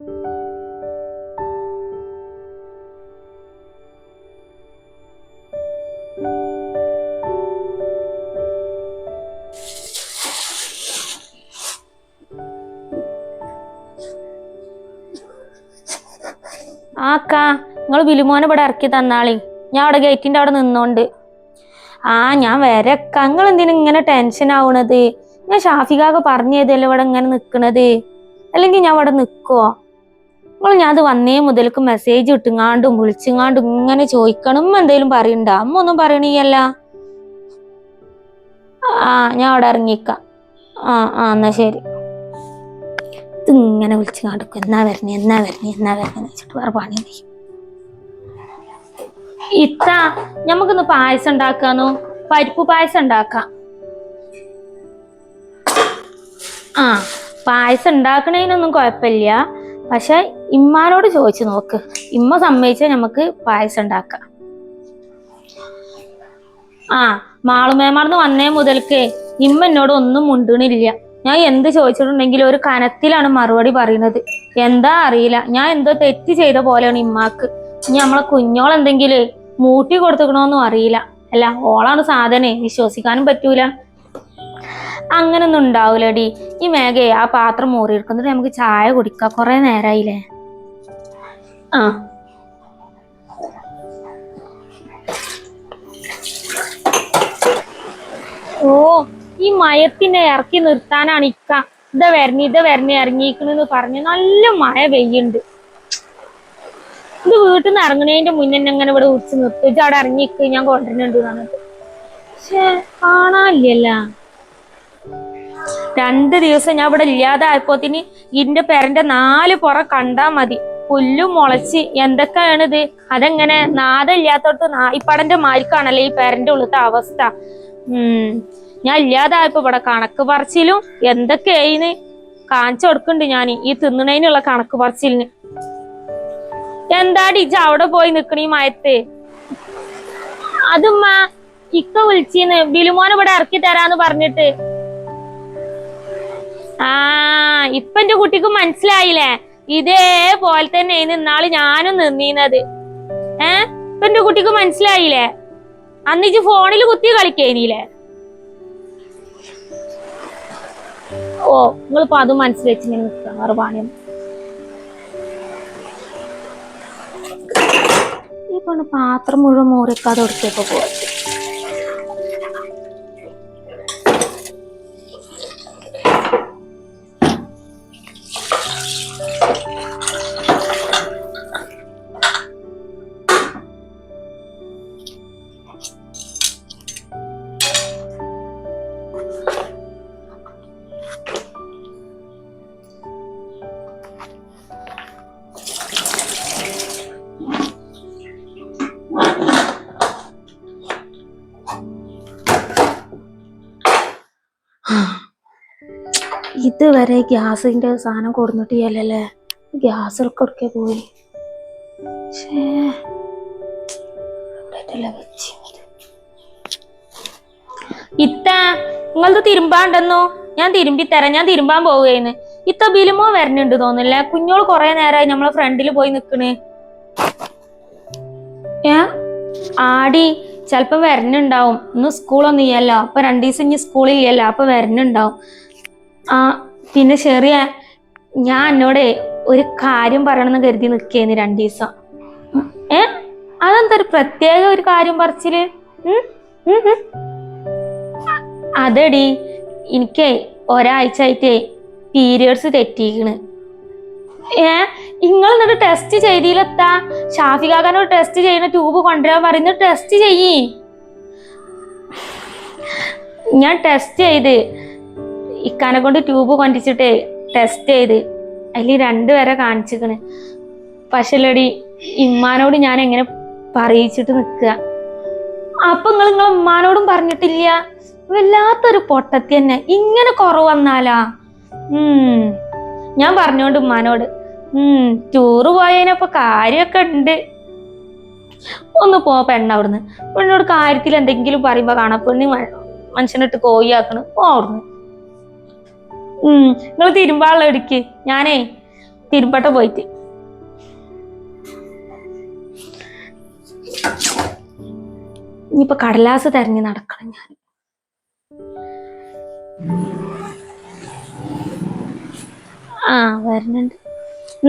ആക്ക നിങ്ങൾ വിലുമോനെ ഇവിടെ ഇറക്കി തന്നാളി. ഞാൻ അവിടെ ഗേറ്റിന്റെ അവിടെ നിന്നോണ്ട്. ആ ഞാൻ വരക്ക നിങ്ങൾ എന്തിനാ ഇങ്ങനെ ടെൻഷൻ ആവണത്? ഞാൻ ഷാഫികാക്ക് പറഞ്ഞതല്ലേ ഇവിടെ ഇങ്ങനെ നിക്കണത്? അല്ലെങ്കിൽ ഞാൻ ഇവിടെ നിക്കുവോ? നിങ്ങൾ ഞാൻ അത് വന്നേ മുതൽക്ക് മെസ്സേജ് ഇട്ടുങ്ങാണ്ടും വിളിച്ചുങ്ങാണ്ടും ഇങ്ങനെ ചോദിക്കണം. എന്തേലും പറയണ്ട? അമ്മ ഒന്നും പറയണീയല്ല ആ ഞാൻ അവിടെ ഇറങ്ങിക്കാം ആ ആ എന്നാ ശരി. ഇതിങ്ങനെ വിളിച്ചു കാണിക്കും എന്നാ വരണേ എന്നാ വരണേ എന്നാ വരണേ വെച്ചിട്ട് വേറെ പണി ഇത്ത നമുക്കിന്ന് പായസം ഉണ്ടാക്കാന്നോ പരിപ്പ് പായസം ഉണ്ടാക്കാം. ആ പായസം ഉണ്ടാക്കണേനൊന്നും കുഴപ്പമില്ല. പക്ഷെ ഇമ്മാനോട് ചോദിച്ചു നോക്ക്. ഇമ്മ സമ്മതിച്ചാൽ നമുക്ക് പായസം ഉണ്ടാക്കാം. ആ മാളുമേമാർന്ന് വന്നേ മുതൽക്ക് ഇമ്മ എന്നോട് ഒന്നും മുണ്ടണില്ല. ഞാൻ എന്ത് ചോദിച്ചിട്ടുണ്ടെങ്കിലും ഒരു കനത്തിലാണ് മറുപടി പറയുന്നത്. എന്താ അറിയില്ല. ഞാൻ എന്തോ തെറ്റ് ചെയ്ത പോലെയാണ് ഇമ്മാക്ക്. ഇനി നമ്മളെ കുഞ്ഞോളെന്തെങ്കിലും മൂട്ടി കൊടുത്തുക്കണോന്നും അറിയില്ല. അല്ല ഓളാണ് സാധനെ. വിശ്വസിക്കാനും പറ്റൂല. അങ്ങനൊന്നും ഉണ്ടാവൂലടി. ഈ മേഘയെ ആ പാത്രം മോറി എടുക്കുന്നിട്ട് നമുക്ക് ചായ കുടിക്കാം. കുറെ നേരായില്ലേ? ആ. ഓ ഈ മയത്തിനെ ഇറക്കി നിർത്താനാണ് ഇക്ക. ഇത വരണി ഇത വരണി ഇറങ്ങിയിക്കണെന്ന് പറഞ്ഞ് നല്ല മഴ പെയ്യുണ്ട് ഇത് വീട്ടിൽ നിന്ന് ഇറങ്ങണേന്റെ മുന്നേ അങ്ങനെ ഇവിടെ ഉച്ച നിർത്തി. അവിടെ ഇറങ്ങിക്ക് ഞാൻ കൊണ്ടുവരുന്നുണ്ട് പറഞ്ഞിട്ട്. പക്ഷേ കാണാനില്ലല്ല. രണ്ട് ദിവസം ഞാൻ ഇവിടെ ഇല്ലാതായപ്പോത്തിന് ഇതിന്റെ പെരന്റെ നാല് പുറ കണ്ടാ മതി. പുല്ലും മുളച്ച് എന്തൊക്കെയാണിത് അതെങ്ങനെ? നാദമില്ലാത്തോട്ട് നായിപ്പടന്റെ മാരിക്കാണല്ലേ ഈ പേരന്റെ ഉള്ളത്തെ അവസ്ഥ. ഉം. ഞാൻ ഇല്ലാതായപ്പോ ഇവിടെ കണക്ക് പറച്ചിലും എന്തൊക്കെയായിന്ന് കാണിച്ചു കൊടുക്കുന്നുണ്ട് ഞാൻ ഈ തിന്നണേനുള്ള കണക്ക് പറച്ചിലിന്. എന്താടി ഇജ അവിടെ പോയി നിക്കണ ഈ മയത്ത്? അതുമ്മ ഇക്ക വിളിച്ചിന്ന്. ബിലുമോൻ ഇവിടെ ഇറക്കി തരാന്ന് പറഞ്ഞിട്ട്. ആ ഇപ്പൊ എന്റെ കുട്ടിക്ക് മനസ്സിലായില്ലേ? ഇതേപോലെ തന്നെ നിന്നാൾ ഞാനും നിന്നീന്നത്. ഏ? ഇപ്പൊ എന്റെ കുട്ടിക്ക് മനസ്സിലായില്ലേ? അന്നിച്ച് ഫോണിൽ കുത്തി കളിക്കേനില്ലേ? ഓ നിങ്ങളിപ്പോ അത് മനസ്സിൽ ഇങ്ങനെ നിൽക്കുക വേറെ ഈ പെണ്ണ് പാത്രം മുഴുവൻ മോറിക്കാതെ കൊടുത്തപ്പോ പോയി. ഇതുവരെ ഗ്യാസിന്റെ സാധനം കൊടുന്നിട്ടില്ലല്ലേ ഗ്യാസ് കൊടുക്കെ പോയി. ഇത്ത നിങ്ങളത് തിരുമ്പാണ്ടെന്നോ? ഞാൻ തിരുമ്പി തരാം ഞാൻ തിരുമ്പാൻ പോവുകയെന്ന് ഇത്ത ബിലുമോ വരണുണ്ട് തോന്നില്ല കുഞ്ഞോൾ കൊറേ നേരമായി നമ്മളെ ഫ്രണ്ടിൽ പോയി നിക്കണ്. ഏ? ആടി ചെലപ്പോ വരണുണ്ടാവും. ഇന്ന് സ്കൂളൊന്നും ഇല്ലല്ലോ. അപ്പൊ രണ്ടു ദിവസം ഇനി സ്കൂളില്ലല്ലോ. അപ്പൊ വരണുണ്ടാവും. ആ പിന്നെ ചെറിയ ഞാൻ എന്നോട് ഒരു കാര്യം പറയണമെന്ന് കരുതി നിൽക്കേന്ന് രണ്ടു ദിവസം. ഏ? അതെന്താ ഒരു പ്രത്യേക ഒരു കാര്യം പറച്ചിൽ? അതടി എനിക്കേ ഒരാഴ്ച ആയിട്ടേ പീരിയഡ്സ് തെറ്റിക്കണ് ഏ? നിങ്ങൾ എന്നിട്ട് ടെസ്റ്റ് ചെയ്തില്ലെത്താ ഷാഫികാക്കാനോട് ടെസ്റ്റ് ചെയ്യുന്ന ട്യൂബ് കൊണ്ടുവരാൻ പറയുന്നത് ടെസ്റ്റ് ചെയ്യേ. ഞാൻ ടെസ്റ്റ് ചെയ്ത് ഇക്കാനെ കൊണ്ട് ട്യൂബ് കൊണ്ടിച്ചിട്ടേ ടെസ്റ്റ് ചെയ്ത്. അതിൽ രണ്ടുപേരെ കാണിച്ചിക്കണ് പക്ഷെല്ലടി ഇമ്മാനോട് ഞാൻ എങ്ങനെ പറയിച്ചിട്ട് നിൽക്കുക അപ്പൊ നിങ്ങൾ നിങ്ങളെ ഉമ്മാനോടും പറഞ്ഞിട്ടില്ല? വല്ലാത്തൊരു പൊട്ടത്തി തന്നെ. ഇങ്ങനെ കുറവ് വന്നാലാ? ഉം. ഞാൻ പറഞ്ഞോണ്ട് ഉമ്മാനോട് ഉം. ടൂറ് പോയതിനപ്പൊ കാര്യമൊക്കെ ഉണ്ട് ഒന്ന് പോ പെണ്ണ അവിടുന്ന്. പെണ്ണോട് കാര്യത്തിൽ എന്തെങ്കിലും പറയുമ്പോ കാണാ. പെണ്ണി മനുഷ്യനിട്ട് കോയിയാക്കണ് പോ അവിടുന്ന്. ഉം നിങ്ങൾ തിരുമ്പാള എടുക്ക് ഞാനേ തിരുമ്പട്ട പോയിട്ട്. ഇനിയിപ്പൊ കടലാസ് തെരഞ്ഞു നടക്കണം ഞാൻ ആ വരുന്നുണ്ട്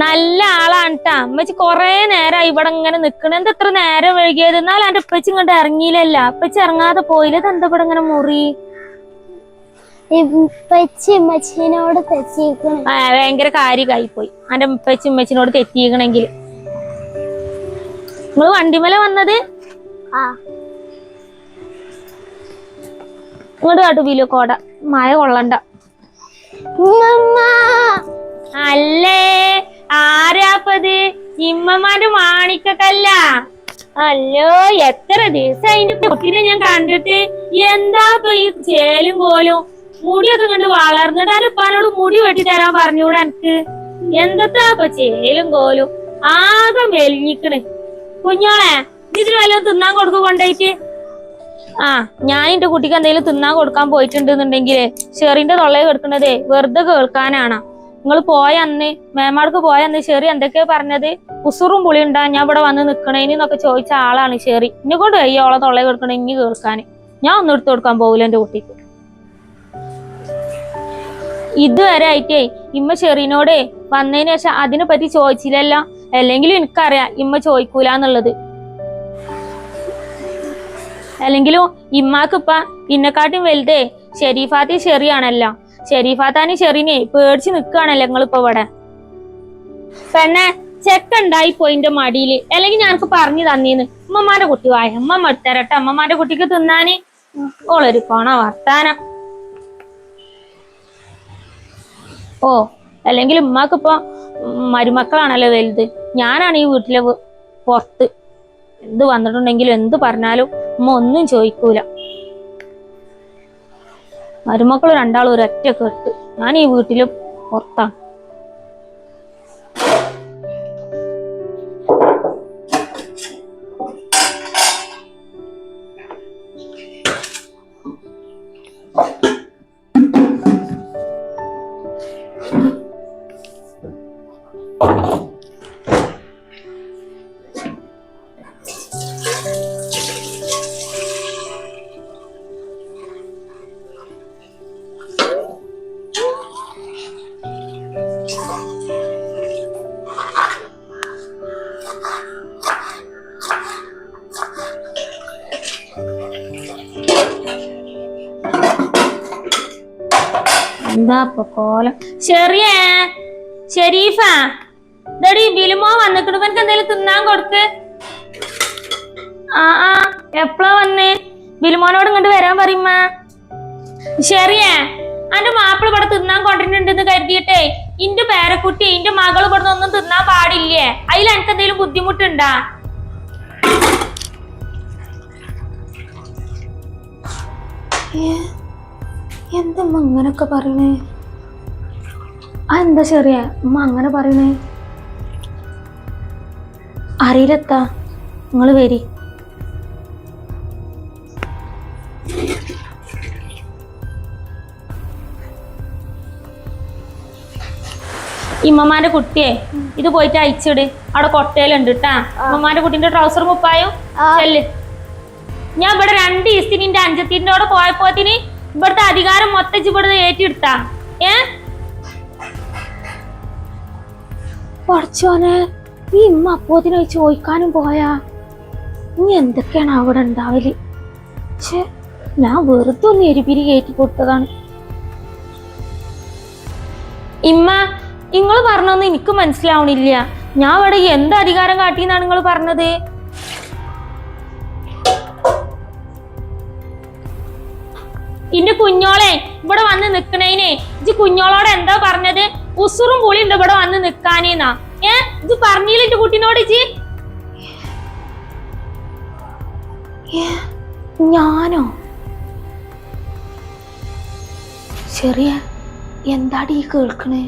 നല്ല ആളാണ് കേട്ടാ അമ്മച്ചി കൊറേ നേരമായി ഇവിടെ ഇങ്ങനെ നിക്കണ. എന്താ ഇത്ര നേരം വൈകിയത്? എന്നാൽ എന്റെ ഉപ്പച്ചി ഇങ്ങോട്ട് ഇറങ്ങിയില്ലല്ല. അപ്പച്ചി ഇറങ്ങാതെ പോയില്ല? എന്താ ഇവിടെ ഇങ്ങനെ മുറി? തെച്ചിരിക്കണം ആ ഭയങ്കര കാര്യമായി പോയി അന്റെ ഉപ്പച്ചി ഉമ്മച്ചിനോട് തെറ്റിയിക്കണെങ്കിൽ നിങ്ങൾ വണ്ടിമല വന്നത്? ആ. ഇങ്ങോട്ട് കാട്ടു ബിലു കോട. മഴ കൊള്ളണ്ട. അല്ലേ? ആരാപ്പത്? ഇമ്മമാന്റെ മാണിക്കല്ല അല്ലോ എത്ര ദിവസം അതിന്റെ കുട്ടീനെ ഞാൻ കണ്ടിട്ട് എന്താ പോയി ഈ ചേലും പോലും മുടിയൊക്കെ കണ്ട് വളർന്നിട്ട് ആ ഉപ്പാനോട് മുടി വെട്ടി തരാൻ പറഞ്ഞൂടെ എനിക്ക് എന്തത്താ ഇപ്പൊ ചേലും കോലും? ആകെ മെലിഞ്ഞിക്കണ്. കുഞ്ഞോളെ ഇതിന് വല്ലതും തിന്നാൻ കൊടുക്കും കൊണ്ടായിട്ട്. ആ ഞാൻ എന്റെ കുട്ടിക്ക് എന്തെങ്കിലും തിന്നാൻ കൊടുക്കാൻ പോയിട്ടുണ്ടെന്നുണ്ടെങ്കിൽ ഷെറിന്റെ തൊള്ളയെ കേൾക്കുന്നത് വെറുതെ കേൾക്കാനാണ്. നിങ്ങൾ പോയ അന്ന് മേമാർക്ക് പോയ അന്ന് ഷെറി എന്തൊക്കെയാ പറഞ്ഞത്? ഉസുറും പുളി ഉണ്ടാ ഞാൻ ഇവിടെ വന്ന് നിക്കണേന് എന്നൊക്കെ ചോദിച്ച ആളാണ് ഷെറി എന്നെ കൊണ്ട് കയ്യോളെ തൊള്ളയെ കേൾക്കണേ ഇനി കേൾക്കാൻ ഞാൻ ഒന്നും എടുത്തു കൊടുക്കാൻ പോകില്ല എന്റെ കുട്ടിക്ക്. ഇതുവരെ ആയിട്ടേ ഇമ്മ ഷെറിനോടേ വന്നതിന് ശേഷം അതിനെ പറ്റി ചോദിച്ചില്ലല്ല? അല്ലെങ്കിലും എനിക്കറിയാം ഇമ്മ ചോദിക്കൂലെന്നുള്ളത് അല്ലെങ്കിലും ഇമ്മാക്കിപ്പ ഇന്നെക്കാട്ടും വലുതേ ഷെരീഫാത്തി ഷെറിയാണല്ലോ ഷെരീഫാത്താനി ഷെറിനെ പേടിച്ച് നിൽക്കുകയാണല്ലോ നിങ്ങളിപ്പോ ഇവിടെ. പെണ്ണെ ചെക്കുണ്ടായി പോയിന്റെ മടിയിൽ. അല്ലെങ്കിൽ ഞാനൊക്കെ പറഞ്ഞു തന്നീന്ന്. അമ്മമാരുടെ കുട്ടി വായ. അമ്മമ്മ എടുത്തരട്ടെ അമ്മമാരുടെ കുട്ടിക്ക് തിന്നാന് ഓളൊരു പോണ വർത്താനം. ഓ അല്ലെങ്കിൽ ഉമ്മാക്കിപ്പോ മരുമക്കളാണല്ലോ വലുത്. ഞാനാണ് ഈ വീട്ടിലെ പുറത്ത്. എന്ത് വന്നിട്ടുണ്ടെങ്കിലും എന്ത് പറഞ്ഞാലും ഉമ്മ ഒന്നും ചോദിക്കൂല. മരുമക്കൾ രണ്ടാളും ഒരൊറ്റ കെട്ട്. ഞാൻ ഈ വീട്ടിലും പുറത്താണ്. എന്താ ഇപ്പൊ കോലം? ചെറിയേ ഷെരീഫ ഇതടി ബിലുമോ വന്നിക്കണു. എനിക്ക് എന്തേലും തിന്നാൻ കൊടുക്ക്. ആ ആ എപ്പളാ വന്നേ? ബിലുമോനോട് ഇങ്ങോട്ട് വരാൻ പറയുമ്മ ശരിയേ അന്റെ മാപ്പിള ഇവിടെ തിന്നാൻ കൊണ്ടിട്ടുണ്ടെന്ന് കരുതിയിട്ടേ ഇന്റെ പേരക്കുട്ടി ഇന്റെ മകൾ ഇവിടെ ഒന്നും തിന്നാൻ പാടില്ലേ? അതിൽ എനിക്ക് എന്തെങ്കിലും ബുദ്ധിമുട്ടുണ്ടാ? എന്തമ്മ അങ്ങനൊക്കെ പറയണേ? ആ എന്താ ചെറിയ? അമ്മ അങ്ങനെ പറയണേ? അറിയില്ലെത്താ. നിങ്ങൾ വരി. ഇമ്മമാന്റെ കുട്ടിയെ ഇത് പോയിട്ട് അയച്ചിട്. അവിടെ കൊട്ടയിലുണ്ട് കേട്ടാ ഇമ്മമാന്റെ കുട്ടിന്റെ ട്രൗസർ മുപ്പായോ ചെല്ല്. ഞാൻ ഇവിടെ രണ്ട് ഈസ്റ്റിനിന്റെ അഞ്ചത്തിന്റെ കൂടെ പോയപ്പോത്തിന് ഇവിടുത്തെ അധികാരം മൊത്തം ഇവിടുന്ന് ഏറ്റെടുത്താ? ഏ? പഠിച്ചോനെ ഈ ഇമ്മ അപ്പോത്തിനായി ചോദിക്കാനും പോയാ. ഇനി എന്തൊക്കെയാണ് അവിടെ ഉണ്ടാവൽ? പക്ഷെ ഞാൻ വെറുതെ ഒന്ന് എരിപിരി കയറ്റി കൊടുത്തതാണ്. ഇമ്മ നിങ്ങൾ പറഞ്ഞൊന്നും എനിക്ക് മനസ്സിലാവണില്ല. ഞാൻ ഇവിടെ എന്ത് അധികാരം കാട്ടിന്നാണ് നിങ്ങൾ പറഞ്ഞത്? ഇന്റെ കുഞ്ഞോളെ ഇവിടെ വന്ന് നിക്കണേനെ. ഇജ് കുഞ്ഞോളോട് എന്താ പറഞ്ഞത്? ഉസുറും പുളി ഉണ്ട് ഇവിടെ വന്ന് നിക്കാനേന്നാ. ഏ? ഇത് പറഞ്ഞില്ല എന്റെ കുട്ടിനോട് ഇജി ഞാനോ? ചെറിയ എന്താടി ഈ കേൾക്കണേ?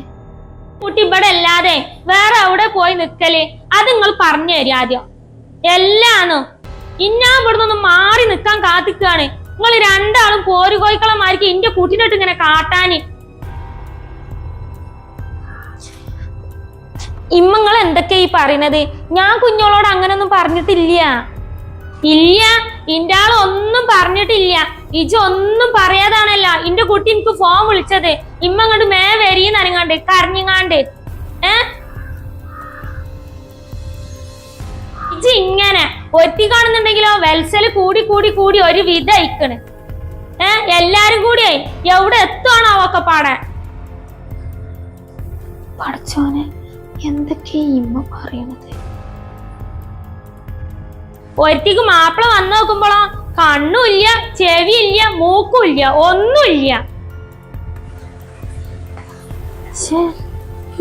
കുട്ടി ഇവിടെ അല്ലാതെ വേറെ എവിടെ പോയി നിക്കൽ. അത് നിങ്ങൾ പറഞ്ഞു തരും ആദ്യം. എല്ലാണോ? ഇന്നാ ഇവിടെ ഒന്ന് മാറി നിക്കാൻ കാത്തിക്കാണ്. നിങ്ങൾ രണ്ടാളും പോരുകോയിക്കളമാർക്ക് എന്റെ കുട്ടിനോട്ട് ഇങ്ങനെ കാട്ടാന്. ഇമ്മങ്ങൾ എന്തൊക്കെയാ ഈ പറയണത്? ഞാൻ കുഞ്ഞോളോട് അങ്ങനൊന്നും പറഞ്ഞിട്ടില്ല. ഇല്ല ഇന്റെ ആൾ ഒന്നും പറഞ്ഞിട്ടില്ല. ഇജ ഒന്നും പറയാതാണല്ലോ. ഇന്റെ കുട്ടി എനിക്ക് ഫോൺ വിളിച്ചത്. ഇമ്മ മേ വരീന്ന് അനങ്ങാണ്ട് കരഞ്ഞങ്ങാണ്ട്. ഏ? ഇജ ഇങ്ങനെ ഒത്തി കാണുന്നുണ്ടെങ്കിലോ വെൽസൽ കൂടി കൂടി കൂടി ഒരു വിധ അയക്കണ് ഏ എല്ലാരും കൂടി എവിടെ എത്തുവാണോ അവക്കെ പാടാൻ? പഠിച്ചോനെ എന്തൊക്കെയാ ഇമ്മ പറയണത്? ഒരുത്തിക്ക് മാപ്പിള വന്നു നോക്കുമ്പോളോ കണ്ണുമില്ല ചെവിയില്ല മൂക്കുമില്ല ഒന്നുമില്ല.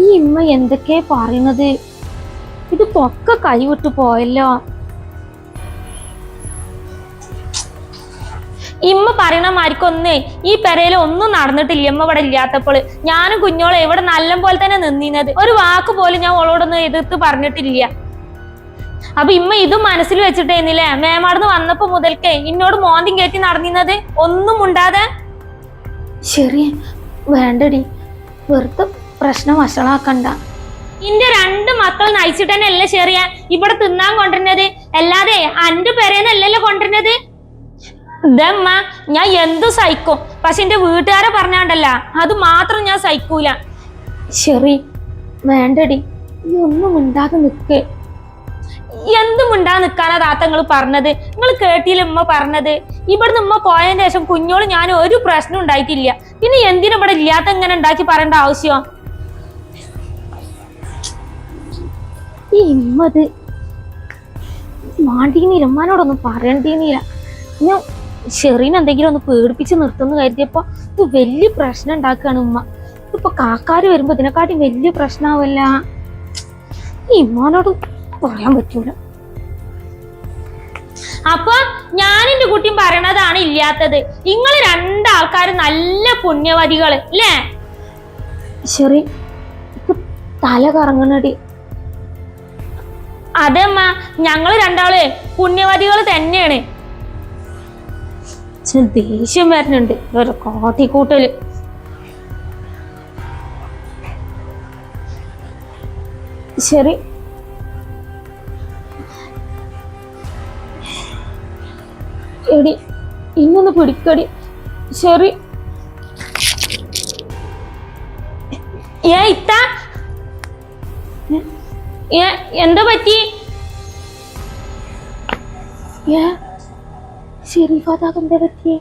ഈ ഇമ്മ എന്തൊക്കെയാ പറയണത്? പൊക്ക കൈവിട്ടു പോയല്ലോ. ഇമ്മ പറയണ മാരിക്കൊന്നേ ഈ പെരയിൽ ഒന്നും നടന്നിട്ടില്ല ഇമ്മ ഇവിടെ ഇല്ലാത്തപ്പോൾ. ഞാനും കുഞ്ഞോളെ ഇവിടെ നല്ല പോലെ തന്നെ നിന്നിരുന്നത്? ഒരു വാക്ക് പോലും ഞാൻ ഓളോടൊന്നും എതിർത്ത് പറഞ്ഞിട്ടില്ല. അപ്പൊ ഇമ്മ ഇതും മനസ്സിൽ വെച്ചിട്ടേന്നില്ലേ? മേമാടുന്ന് വന്നപ്പോ മുതൽക്കേ ഇന്നോട് മോന്തി കയറ്റി നടന്നിരുന്നത് ഒന്നും ഉണ്ടാതെ ശരി വേണ്ടടി. വെറുതെ പ്രശ്നം വഷളാക്കണ്ട. ഇന്റെ രണ്ട് മക്കൾ നയിച്ചിട്ട് തന്നെ അല്ലേ ചെറിയ ഇവിടെ തിന്നാൻ കൊണ്ടുവരുന്നത്? അല്ലാതെ അന്റെ പെരേന്നല്ലല്ലോ കൊണ്ടുവരുന്നത്? ഇതമ്മ ഞാൻ എന്തു സഹിക്കും? പക്ഷെ എന്റെ വീട്ടുകാരെ പറഞ്ഞാണ്ടല്ല അത് മാത്രം ഞാൻ സഹിക്കൂല. ശരി വേണ്ടടി. ഒന്നും ഉണ്ടാതെ നിക്ക്. എന്തും ഉണ്ടാ നിക്കാനാ താത്ത നിങ്ങൾ പറഞ്ഞത്? നിങ്ങൾ കേട്ടില്ല ഉമ്മ പറഞ്ഞത്? ഇവിടുന്ന് ഉമ്മ പോയതിന് ശേഷം കുഞ്ഞോട് ഞാൻ ഒരു പ്രശ്നം ഉണ്ടായിട്ടില്ല. പിന്നെ എന്തിനും ഇവിടെ ഇല്ലാത്ത ഇങ്ങനെ ഉണ്ടാക്കി പറയേണ്ട ആവശ്യം? ഈ ഇമ്മത്. മാണ്ടീന്നില്ല ഉമ്മാനോടൊന്നും പറയണ്ടീന്നില്ല ഞാൻ ഷെറീൻ എന്തെങ്കിലും ഒന്ന് പേടിപ്പിച്ച് നിർത്തുന്നു കരുതിയപ്പോ ഇത് വലിയ പ്രശ്നം ഉണ്ടാക്കുകയാണ് ഉമ്മ. ഇപ്പൊ കാക്കാര് വരുമ്പോ ഇതിനെക്കാട്ടി വലിയ പ്രശ്നമാവല്ല ഈ ഇമ്മാനോട് പറയാൻ പറ്റൂല. അപ്പൊ ഞാൻ എന്റെ കുട്ടിയും പറയണതാണ് ഇല്ലാത്തത്. നിങ്ങൾ രണ്ടാൾക്കാരും നല്ല പുണ്യവതികൾ അല്ലേ? ശരി തല കറങ്ങണടി. അതമ്മ ഞങ്ങൾ രണ്ടാളെ പുണ്യവതികൾ തന്നെയാണ്. ദേഷ്യം വരുന്നുണ്ട് ഒരു കാട്ടിക്കൂട്ടൽ. ശരി. എടി ഇന്നൊന്ന് പിടിക്കടി. ശരി. ഏ ഇത്ത. എന്താ പറ്റി? ശരി ഫാതാക്ക് എന്താ പറ്റി